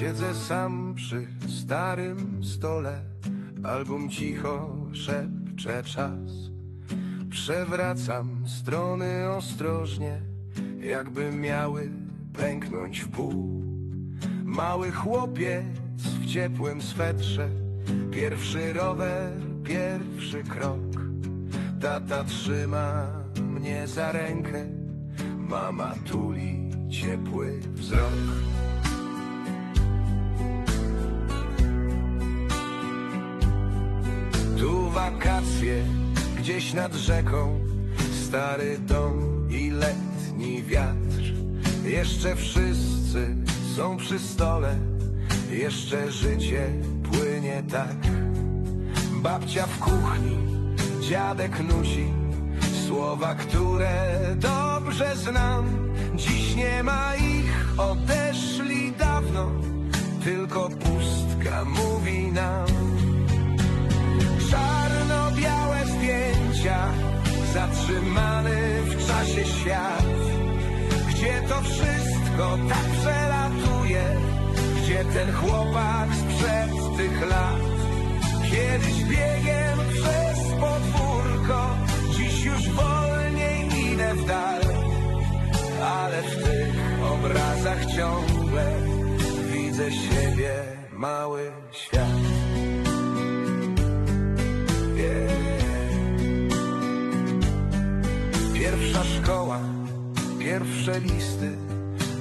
Siedzę sam przy starym stole, album cicho szepcze czas. Przewracam strony ostrożnie, jakby miały pęknąć w pół. Mały chłopiec w ciepłym swetrze, pierwszy rower, pierwszy krok. Tata trzyma mnie za rękę, mama tuli ciepły wzrok. Gdzieś nad rzeką. Stary dom i letni wiatr. Jeszcze wszyscy są przy stole. Jeszcze życie płynie tak. Babcia w kuchni, dziadek nuci Słowa, które dobrze znam. Dziś nie ma ich, odeszli dawno. Tylko pustka mówi nam świat, gdzie to wszystko tak przelatuje, gdzie ten chłopak sprzed tych lat, kiedyś biegiem przez podwórko, dziś już wolniej idę w dal, ale w tych obrazach ciągle widzę siebie, mały świat. Pierwsza szkoła, pierwsze listy,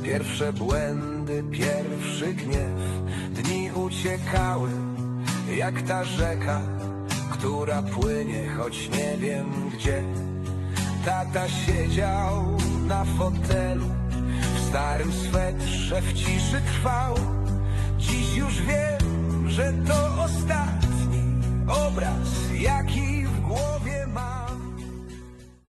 pierwsze błędy, pierwszy gniew. Dni uciekały jak ta rzeka, która płynie, choć nie wiem gdzie. Tata siedział na fotelu, w starym swetrze w ciszy trwał. Dziś już wiem, że to ostatni obraz, jaki